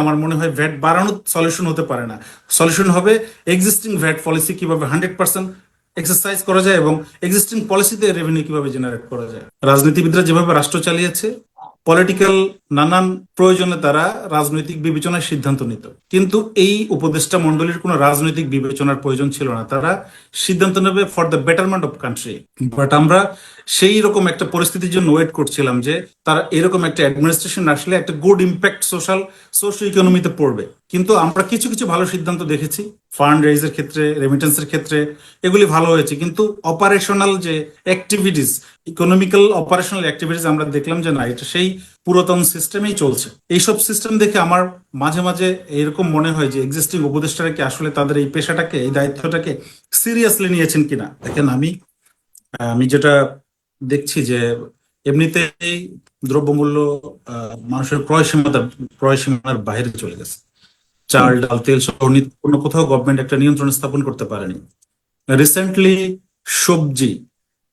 আমার মনে হয় ভ্যাট বাড়ানোর সলিউশন হতে পারে না। সলিউশন হবে এক্সিস্টিং ভ্যাট পলিসি কীভাবে হান্ড্রেড পার্সেন্ট এক্সারসাইজ করা যায় এবং এক্সিস্টিং পলিসিতে রেভিনিউ কীভাবে জেনারেট করা যায়। রাজনীতিবিদরা যেভাবে রাষ্ট্র চালিয়েছে পলিটিক্যাল নানান প্রয়োজনে তারা রাজনৈতিক বিবেচনায় সিদ্ধান্ত নিত। কিন্তু এই উপদেষ্টা মন্ডলীর কোনো রাজনৈতিক বিবেচনার প্রয়োজন ছিল না। তারা সিদ্ধান্ত নেবে for the betterment of country but আমরা সেই রকম একটা পরিস্থিতির জন্য ওয়েট করছিলাম যে তারা এরকম একটা অ্যাডমিনিস্ট্রেশন আসলে একটা গুড ইম্প্যাক্ট সোশ্যাল সোশ্যাল ইকোনমিতে পড়বে। কিন্তু আমরা কিছু কিছু ভালো সিদ্ধান্ত দেখেছি। ফান্ড রেইজের ক্ষেত্রে রেমিটেন্সের ক্ষেত্রে এগুলি ভালো হয়েছে। কিন্তু অপারেশনাল যে অ্যাক্টিভিটিস ইকোনমিক্যাল অপারেশনাল অ্যাক্টিভিটিস আমরা দেখলাম যে না, এটা সেই পুরাতন সিস্টেমেই চলছে। এইসব সিস্টেম দেখে আমার মাঝে মাঝে এরকম মনে হয় যে এক্সিস্টিং উপদেষ্টারা কি আসলে তাদের এই পেশাটাকে, এই দায়িত্বটাকে সিরিয়াসলি নিয়েছেন কিনা? দেখেন আমি আমি যেটা দেখছি যে এমনিতেই দ্রব্যমূল্য মানুষের ক্রয় সীমাতা ক্রয় সীমানার বাইরে চলে গেছে। চাল ডাল তেল সহ পণ্য কোথাও গভর্নমেন্ট একটা নিয়ন্ত্রণ স্থাপন করতে পারেনি। রিসেন্টলি সবজি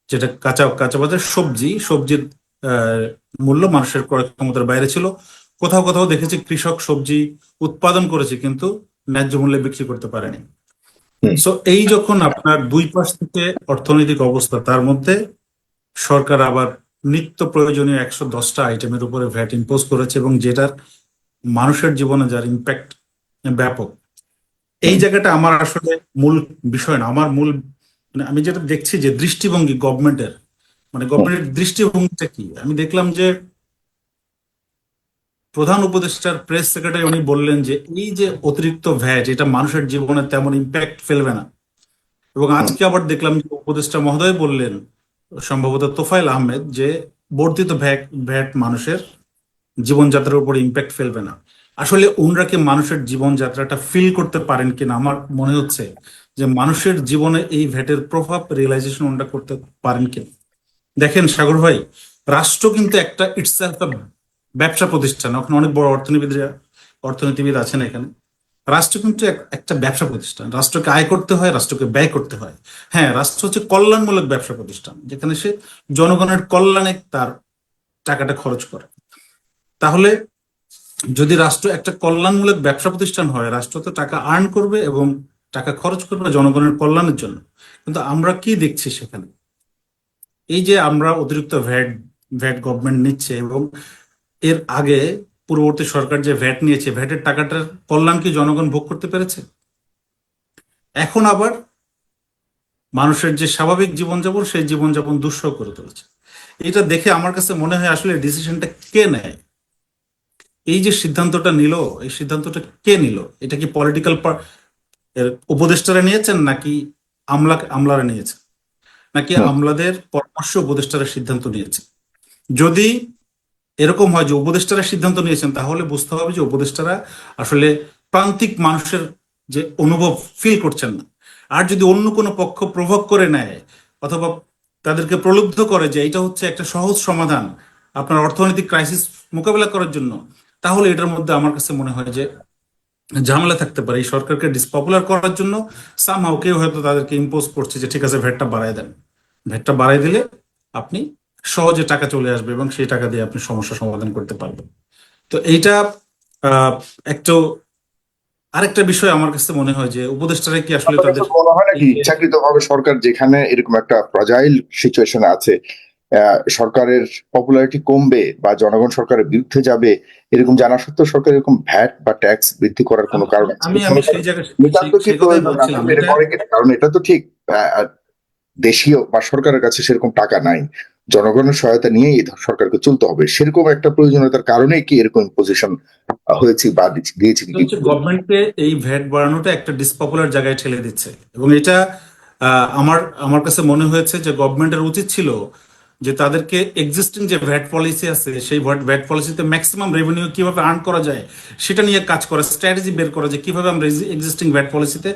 যেটা কাঁচা কাঁচা বাজার সবজি সবজির আহ, মূল্য মানুষের ক্রয় ক্ষমতার বাইরে ছিল। কোথাও কোথাও দেখেছি কৃষক সবজি উৎপাদন করেছে কিন্তু ন্যায্য মূল্যে বিক্রি করতে পারেনি। সো এই যখন আপনার দুই পাশ থেকে অর্থনৈতিক অবস্থা তার মধ্যে সরকার আবার নিত্য প্রয়োজনীয় একশো দশটা আইটেমের উপরে ভ্যাট ইম্পোজ করেছে এবং যেটার মানুষের জীবনে যার ইম্প্যাক্ট ব্যাপক। এই জায়গাটা আমার আসলে মূল বিষয় না। আমার মূল মানে আমি যেটা দেখছি যে দৃষ্টিভঙ্গি গভর্নমেন্টের মানে গভর্নমেন্টের দৃষ্টিভঙ্গিটা কি? আমি দেখলাম যে প্রধান উপদেষ্টার প্রেস সেক্রেটারি উনি বললেন যে এই যে অতিরিক্ত ভ্যাট এটা মানুষের জীবনে তেমন ইম্প্যাক্ট ফেলবে না। এবং আজকে আবার দেখলাম যে উপদেষ্টা মহোদয় বললেন সম্ভবত তোফাইল আহমেদ যে বর্ধিত ভ্যাট ভ্যাট মানুষের জীবনযাত্রার উপর ইম্প্যাক্ট ফেলবে না। আসলে ওনরা কি মানুষের জীবনযাত্রাটা ফিল করতে পারেন কিনা আমার মনে হচ্ছে যে মানুষের জীবনে এই ভ্যাটের প্রভাব রিয়েলাইজেশন ওনরা করতে পারেন কিনা। দেখেন সাগর ভাই, রাষ্ট্র কিন্তু একটা ইটস ব্যবসা প্রতিষ্ঠান। ওখানে অনেক বড় অর্থনীতিবিদরা, অর্থনীতিবিদ আছেন এখানে। রাষ্ট্র কিন্তু এক- একটা ব্যবসা প্রতিষ্ঠান। রাষ্ট্রকে আয় করতে হয়, রাষ্ট্রকে ব্যয় করতে হয়। হ্যাঁ রাষ্ট্র হচ্ছে কল্যাণমূলক ব্যবসা প্রতিষ্ঠান, যেখানে সে জনগণের কল্যাণে তার টাকাটা খরচ করে। তাহলে যদি রাষ্ট্র একটা কল্যাণমূলক ব্যবসা প্রতিষ্ঠান হয়, রাষ্ট্র তো টাকা আর্ন করবে এবং টাকা খরচ করবে জনগণের কল্যাণের জন্য। কিন্তু আমরা কি দেখছি সেখানে? এই যে আমরা অতিরিক্ত ভ্যাট ভ্যাট গভর্নমেন্ট নিচ্ছে এবং এর আগে পূর্ববর্তী সরকার যে ভ্যাট নিয়েছে ভ্যাটের টাকাটার কল্যাণ কি জনগণ ভোগ করতে পেরেছে? এখন আবার মানুষের যে স্বাভাবিক জীবনযাপন সেই জীবনযাপন দুঃসহ করে তুলেছে। এটা দেখে আমার কাছে মনে হয় আসলে ডিসিশনটা কে নেয়? এই যে সিদ্ধান্তটা নিল এই সিদ্ধান্তটা কে নিল? এটা কি পলিটিক্যাল উপদেষ্টারা নিয়েছেন নাকি আমলা আমলারা নিয়েছেন? নাকি আমলাদের পরামর্শ উপদেষ্টারা সিদ্ধান্ত নিয়েছে যদি এরকম হয় যে উপদেষ্টারা সিদ্ধান্ত নিয়েছেন, তাহলে বুঝতে হবে যে উপদেষ্টারা আসলে প্রান্তিক মানুষের যে অনুভব ফিল করছেন না। আর যদি অন্য কোনো পক্ষ প্রভোগ করে নেয়, অথবা তাদেরকে প্রলুব্ধ করে যে এটা হচ্ছে একটা সহজ সমাধান, আপনার অর্থনৈতিক ক্রাইসিস মোকাবেলা করার জন্য, তাহলে এটার মধ্যে আমার কাছে মনে হয় যে ঝামেলা থাকতে পারে। এই সরকারকে ডিসপপুলার করার জন্য সামহাও কেউ হয়তো তাদেরকে ইম্পোজ করছে যে, ঠিক আছে, ভ্যাটটা বাড়ায় দেন। ভ্যাটটা বাড়ায় দিলে আপনি সহজে টাকা চলে আসবে এবং সেই টাকা দিয়ে আপনি সমস্যা সমাধান করতে পারবেন। তো এইটা একটু আরেকটা বিষয় আমার কাছে মনে হয় যে উপদেষ্টারা কি আসলে তাদের মনে হয় নাকি ইচ্ছাকৃত ভাবে সরকার যেখানে এরকম একটা ফ্রাজাইল সিচুয়েশন আছে সরকারের পপুলারিটি কমবে বা জনগণ সরকারের বিরুদ্ধে যাবে এরকম জানা সত্ত্বেও সরকার এরকম ভ্যাট বা ট্যাক্স বৃদ্ধি করার কোনো কারণ? কারণ এটা তো ঠিক আহ, দেশীয় বা সরকারের কাছে সেরকম টাকা নাই। জনগণের সহায়তা নিয়ে এই সরকারকে চলতে হবে। সেরকম একটা প্রয়োজনীয়তার কারণে কি এরকম পজিশন হয়েছে বা দিয়েছে কি? এই ভ্যাট বাড়ানোটা একটা ডিসপপুলার জায়গায় ঠেলে দিচ্ছে। এবং এটা আমার আমার কাছে মনে হয়েছে যে গভর্নমেন্টের উচিত ছিল যে তাদেরকে এক্সিস্টিং যে ভ্যাট পলিসি আছে, সেই ভ্যাট পলিসিতে ম্যাক্সিমাম রেভিনিউ কীভাবে আর্ন করা যায়, সেটা নিয়ে কাজ করা স্ট্র্যাটেজি বের করা যায় কীভাবে আমরা এক্সিস্টিং ভ্যাট পলিসিতে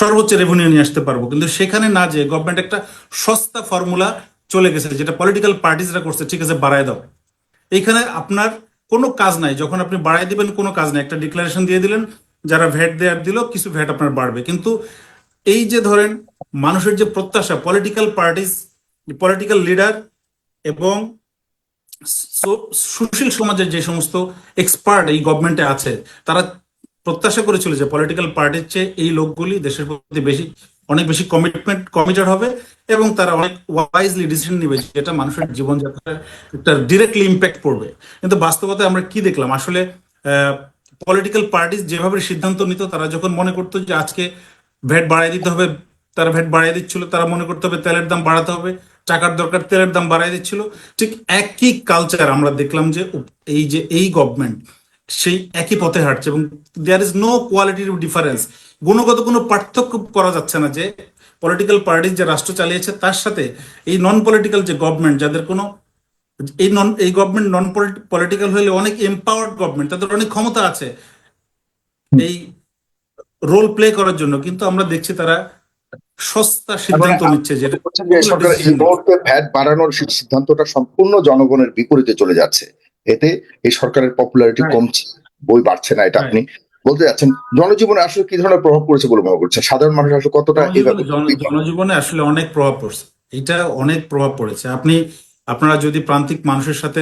সর্বোচ্চ রেভিনিউ নিয়ে আসতে পারব। কিন্তু সেখানে না যে গভর্নমেন্ট একটা সস্তা ফর্মুলা চলে গেছে, যেটা পলিটিক্যাল পার্টিসরা করছে, ঠিক আছে, বাড়ায় দাও। এইখানে আপনার কোনো কাজ নাই, যখন আপনি বাড়াই দিবেন, কোনো কাজ নাই। একটা ডিক্লারেশন দিয়ে দিলেন, যারা ভ্যাট দেওয়ার দিল, কিছু ভ্যাট আপনার বাড়বে। কিন্তু এই যে ধরেন, মানুষের যে প্রত্যাশা পলিটিক্যাল পার্টিস পলিটিক্যাল লিডার এবং সুশীল সমাজের যে সমস্ত এক্সপার্ট এই গভর্নমেন্টে আছে, তারা প্রত্যাশা করেছিল যে পলিটিক্যাল পার্টির চেয়ে এই লোকগুলি দেশের প্রতি বেশি অনেক বেশি কমিটমেন্ট কমিটেড হবে এবং তারা অনেক ওয়াইজলি ডিসিশন নেবে যেটা মানুষের জীবনযাত্রায় একটা ডিরেক্টলি ইম্প্যাক্ট পড়বে। কিন্তু বাস্তবতায় আমরা কি দেখলাম? আসলে পলিটিক্যাল পার্টি যেভাবে সিদ্ধান্ত নিত, তারা যখন মনে করতো যে আজকে ভ্যাট বাড়াই দিতে হবে, তারা ভ্যাট বাড়াই দিচ্ছিল, তারা মনে করতে হবে তেলের দাম বাড়াতে হবে, টাকার দরকার, তেলের দাম বাড়াই দিচ্ছিল। ঠিক একই কালচার আমরা দেখলাম যে, এই যে, এই গভর্নমেন্ট সেই একই পথে হাঁটছে এবং দেয়ার ইজ নো কোয়ালিটির ডিফারেন্স গুণগত কোনো পার্থক্য করা যাচ্ছে না যে পলিটিক্যাল পার্টি যে রাষ্ট্র চালিয়েছে তার সাথে এই নন পলিটিক্যাল যে গভর্নমেন্ট যাদের কোনো এই নন এই গভর্নমেন্ট নন পলিটিক্যাল হলে অনেক এম্পাওয়ার্ড গভর্নমেন্ট তাদের অনেক ক্ষমতা আছে এই রোল প্লে করার জন্য। কিন্তু আমরা দেখছি তারা সস্তা সিদ্ধান্ত নিচ্ছে যেটা সরকার ভ্যাট বাড়ানোর সিদ্ধান্তটা সম্পূর্ণ জনগণের বিপরীতে চলে যাচ্ছে। এতে এই সরকারের পপুলারিটি কমছে বই বাড়ছে না এটা আপনি বলতে যাচ্ছেন জনজীবনে আসলে কি ধরনের প্রভাব পড়েছে বলে মনে করছেন? সাধারণ মানুষ আসলে কতটা জনজীবনে আসলে অনেক প্রভাব পড়ছে। এটা অনেক প্রভাব পড়েছে। আপনি আপনারা যদি প্রান্তিক মানুষের সাথে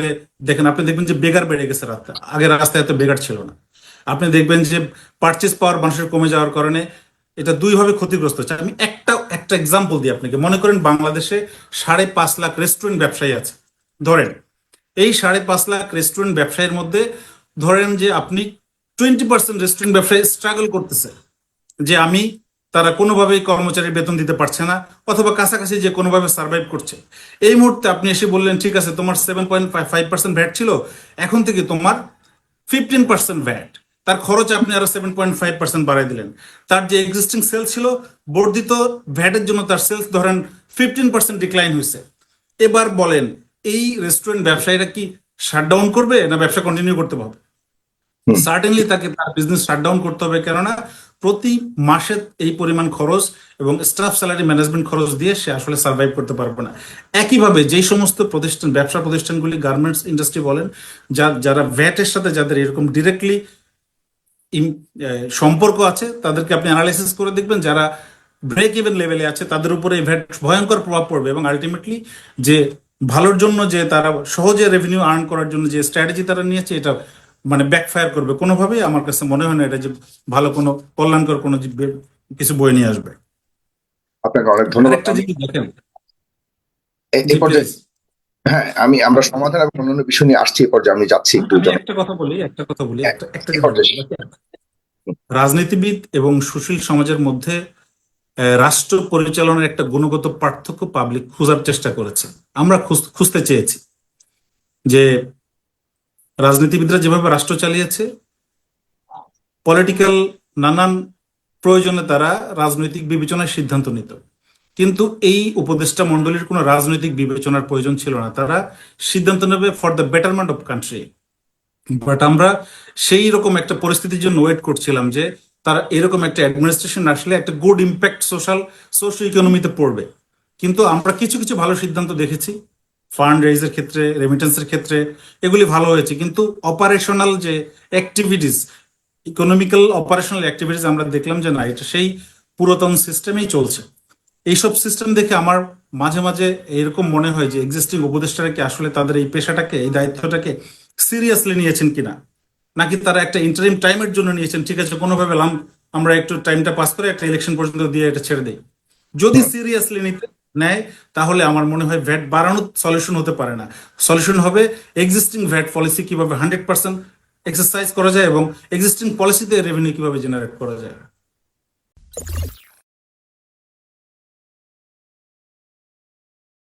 দেখেন আপনি দেখবেন যে বেগার বেড়ে গেছে রাস্তা আগে রাস্তায় এত বেগার ছিল না। আপনি দেখবেন যে পারচেস পাওয়ার মানুষের কমে যাওয়ার কারণে এটা দুইভাবে ক্ষতিগ্রস্ত হচ্ছে। আমি একটা একটা এক্সাম্পল দিই আপনাকে। মনে করেন বাংলাদেশে সাড়ে পাঁচ লাখ রেস্টুরেন্ট ব্যবসায়ী আছে। ধরেন এই সাড়ে পাঁচ লাখ রেস্টুরেন্ট ব্যবসায়ীর মধ্যে ধরেন যে আপনি টোয়েন্টি পার্সেন্ট রেস্টুরেন্ট ব্যবসায়ী স্ট্রাগল করতেছে যে আমি তারা কোনোভাবেই কর্মচারীর বেতন দিতে পারছে না অথবা কাছাকাছি যে কোনোভাবে সার্ভাইভ করছে। এই মুহূর্তে আপনি এসে বললেন, ঠিক আছে, তোমার seven point five percent VAT ছিল, এখন থেকে তোমার ফিফটিন পার্সেন্ট ভ্যাট তার খরচ আপনি আরও সেভেন পয়েন্ট ফাইভ পার্সেন্ট বাড়াই দিলেন। তার যে এক্সিস্টিং সেলস ছিল, বর্ধিত ভ্যাটের জন্য তার সেলস ধরেন ফিফটিন পার্সেন্ট ডিক্লাইন হয়েছে এবার বলেন এই রেস্টুরেন্ট ব্যবসায়ীরা কি শাটডাউন করবে না ব্যবসা কন্টিনিউ করতে পারবে সার্টেনলি তাকে তার বিজনেস শাটডাউন করতে হবে কেননা প্রতি মাসে এই পরিমাণ খরচ এবং স্টাফ স্যালারি ম্যানেজমেন্ট খরচ দিয়ে সে আসলে সার্ভাইভ করতে পারবে না। একইভাবে যেই সমস্ত প্রতিষ্ঠান ব্যবসা প্রতিষ্ঠানগুলি গার্মেন্টস ইন্ডাস্ট্রি বলেন যা যারা ভ্যাটের সাথে যাদের এরকম ডিরেক্টলি সম্পর্ক আছে তাদেরকে আপনি অ্যানালাইসিস করে দেখবেন যারা ব্রেক ইভেন লেভেলে আছে তাদের উপরে এই ভ্যাট ভয়ঙ্কর প্রভাব পড়বে এবং আলটিমেটলি যে ভালোর জন্য যে তারা সহজে রেভিনিউ আর্ন করার জন্য যে স্ট্র্যাটেজি তারা নিয়েছে এটা মানে ব্যাকফায়ার করবে। কোনোভাবেই আমার কাছে মনে হয় না এটা যে ভালো কোনো কল্যাণকর কোনো কিছু বই নিয়ে আসবে। আপনাকে অনেক ধন্যবাদ। পর্যায়ে হ্যাঁ আমি আমরা সমাধান এবং অন্যান্য বিষয় নিয়ে আসছি এ পর্যায়ে আমি যাচ্ছি। একটু একটা কথা বলি একটা কথা বলি। একটা। রাজনীতিবিদ এবং সুশীল সমাজের মধ্যে রাষ্ট্র পরিচালনার একটা গুণগত পার্থক্য পাবলিক খোঁজার চেষ্টা করেছে। আমরা খুঁজ- খুঁজতে চেয়েছি যে রাজনীতিবিদরা যেভাবে রাষ্ট্র চালিয়েছে পলিটিক্যাল নানান প্রয়োজনে তারা রাজনৈতিক বিবেচনায় সিদ্ধান্ত নিত। কিন্তু এই উপদেষ্টা মন্ডলীর কোনো রাজনৈতিক বিবেচনার প্রয়োজন ছিল না। তারা সিদ্ধান্ত নেবে for the betterment of country but আমরা সেই রকম একটা পরিস্থিতির জন্য ওয়েট করছিলাম যে তারা এরকম একটা অ্যাডমিনিস্ট্রেশন আসলে একটা গুড ইম্প্যাক্ট সোশ্যাল সোশ্যাল ইকোনমিতে পড়বে। কিন্তু আমরা কিছু কিছু ভালো সিদ্ধান্ত দেখেছি। ফান্ড রেইজের ক্ষেত্রে রেমিটেন্সের ক্ষেত্রে এগুলি ভালো হয়েছে। কিন্তু অপারেশনাল যে অ্যাক্টিভিটিস ইকোনমিক্যাল অপারেশনাল অ্যাক্টিভিটিস আমরা দেখলাম যে না, এটা সেই পুরাতন সিস্টেমেই চলছে। এইসব সিস্টেম দেখে আমার মাঝে মাঝে এরকম মনে হয় যে এক্সিস্টিং উপদেষ্টারা কি আসলে তাদের এই পেশাটাকে, এই দায়িত্বটাকে সিরিয়াসলি নিয়েছেন কিনা? নাকি তারা একটা ইন্টারিম টাইমের জন্য নিয়েছেন? ঠিক আছে কোনোভাবে আমরা একটু টাইমটা পাস করে একটা ইলেকশন পর্যন্ত দিয়ে এটা ছেড়ে দেই। যদি সিরিয়াসলি নিতে নেয় তাহলে আমার মনে হয় ভ্যাট বাড়ানোর সলিউশন হতে পারে না। সলিউশন হবে এক্সিস্টিং ভ্যাট পলিসি কীভাবে হান্ড্রেড পার্সেন্ট এক্সারসাইজ করা যায় এবং এক্সিস্টিং পলিসিতে রেভিনিউ কীভাবে জেনারেট করা যায়।